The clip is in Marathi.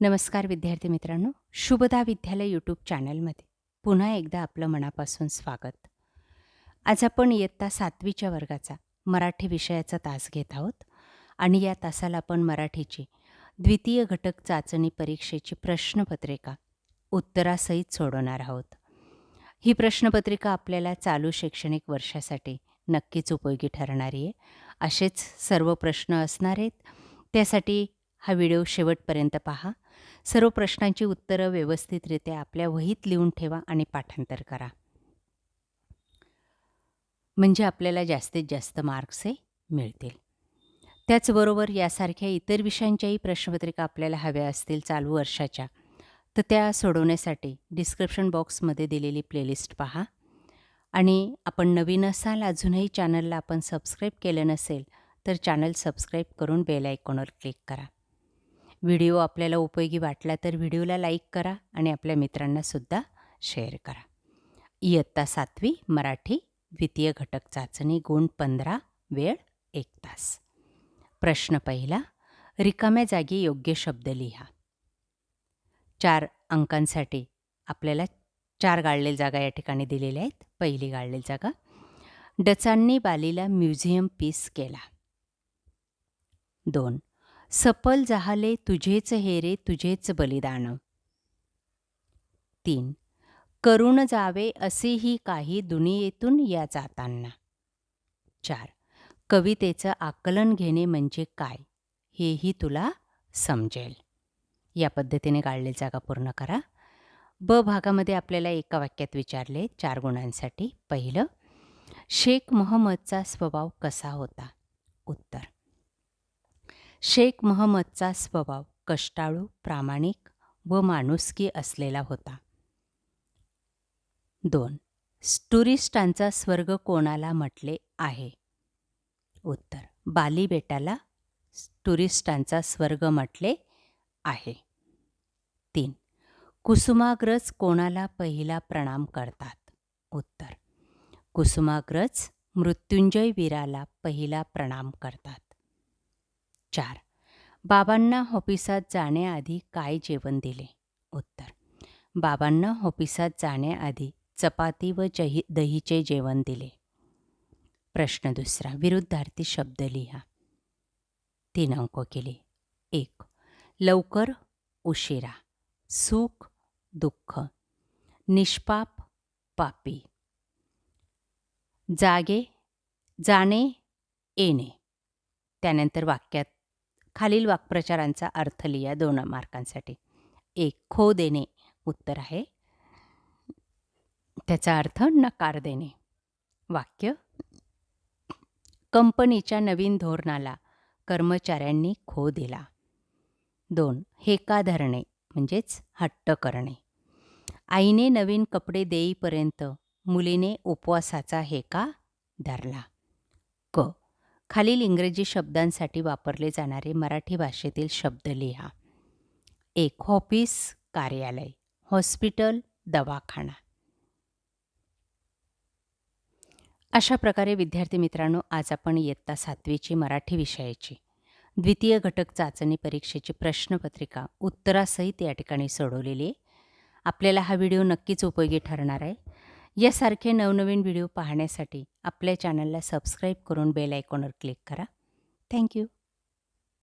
नमस्कार विद्यार्थी मित्रांनो. शुभदा विद्यालय यूट्यूब चॅनलमध्ये पुन्हा एकदा आपलं मनापासून स्वागत. आज आपण इयत्ता सातवीच्या वर्गाचा मराठी विषयाचा तास घेत आहोत आणि या तासाला आपण मराठीची द्वितीय घटक चाचणी परीक्षेची प्रश्नपत्रिका उत्तरासहित सोडवणार आहोत. ही प्रश्नपत्रिका आपल्याला चालू शैक्षणिक वर्षासाठी नक्कीच उपयोगी ठरणारी आहे. असेच सर्व प्रश्न असणार आहेत. त्यासाठी हा व्हिडिओ शेवटपर्यंत पहा. सर्व प्रश्नांची उत्तरं व्यवस्थितरित्या आपल्या वहीत लिहून ठेवा आणि पाठांतर करा. म्हणजे आपल्याला जास्तीत जास्त मार्क्स हे मिळतील. त्याचबरोबर यासारख्या इतर विषयांच्याही प्रश्नपत्रिका आपल्याला हव्या असतील चालू वर्षाच्या तर त्या सोडवण्यासाठी डिस्क्रिप्शन बॉक्समध्ये दिलेली प्लेलिस्ट पहा. आणि आपण नवीन असाल अजूनही चॅनलला आपण सबस्क्राईब केलं नसेल तर चॅनल सबस्क्राईब करून बेल आयकॉनवर क्लिक करा. व्हिडिओ आपल्याला उपयोगी वाटला तर व्हिडिओला लाईक करा आणि आपल्या मित्रांनासुद्धा शेअर करा. इयत्ता सातवी मराठी द्वितीय घटक चाचणी गुण पंधरा वेळ एक तास. प्रश्न पहिला रिकाम्या जागी योग्य शब्द लिहा. चार अंकांसाठी आपल्याला चार गाळलेल्या जागा या ठिकाणी दिलेल्या आहेत. पहिली गाळलेली जागा डचांनी बालीला म्युझियम पीस केला. दोन सफल जहाले तुझेच हेरे तुझेच बलिदान. तीन. करून जावे असेही काही दुनियेतून या जाताना. चार. कवितेचं आकलन घेणे म्हणजे काय हेही तुला समजेल. या पद्धतीने गाळलेली जागा पूर्ण करा. ब भागामध्ये आपल्याला एका वाक्यात विचारले चार गुणांसाठी. पहिलं शेख मोहम्मदचा स्वभाव कसा होता? उत्तर शेख महम्मदचा स्वभाव कष्टाळू प्रामाणिक व माणुसकी असलेला होता. दोन. टुरिस्टांचा स्वर्ग कोणाला म्हटले आहे? उत्तर. बाली बेटाला टुरिस्टांचा स्वर्ग म्हटले आहे. तीन. कुसुमाग्रज कोणाला पहिला प्रणाम करतात? उत्तर. कुसुमाग्रज मृत्युंजय वीराला पहिला प्रणाम करतात. चार. बाबांना ऑफिसात जाण्याआधी काय जेवण दिले? उत्तर. बाबांना ऑफिसात जाण्याआधी चपाती व जही दहीचे जेवण दिले. प्रश्न दुसरा. विरुद्धार्थी शब्द लिहा. तीन अंक केले. एक. लवकर उशिरा. सुख दुःख. निष्पाप पापी. जागे जाणे येणे. त्यानंतर वाक्यात खालील वाक्प्रचारांचा अर्थ लिहा दोन मार्कांसाठी. एक खो देणे. उत्तर आहे. त्याचा अर्थ नकार देणे. वाक्य कंपनीच्या नवीन धोरणाला कर्मचाऱ्यांनी खो दिला. दोन हेका धरणे म्हणजेच हट्ट करणे. आईने नवीन कपडे देईपर्यंत मुलीने उपवासाचा हेका धरला. क खालील इंग्रजी शब्दांसाठी वापरले जाणारे मराठी भाषेतील शब्द लिहा. एक ऑफिस कार्यालय हॉस्पिटल दवाखाना. अशा प्रकारे विद्यार्थी मित्रांनो आज आपण इयत्ता सातवीची मराठी विषयाची द्वितीय घटक चाचणी परीक्षेची प्रश्नपत्रिका उत्तरासहित या ठिकाणी सोडवलेली आहे. आपल्याला हा व्हिडिओ नक्कीच उपयोगी ठरणार आहे. यासारखे नवनवीन व्हिडिओ पाहण्यासाठी आपल्या चॅनलला सबस्क्राईब करून बेल आयकॉनवर क्लिक करा. थँक्यू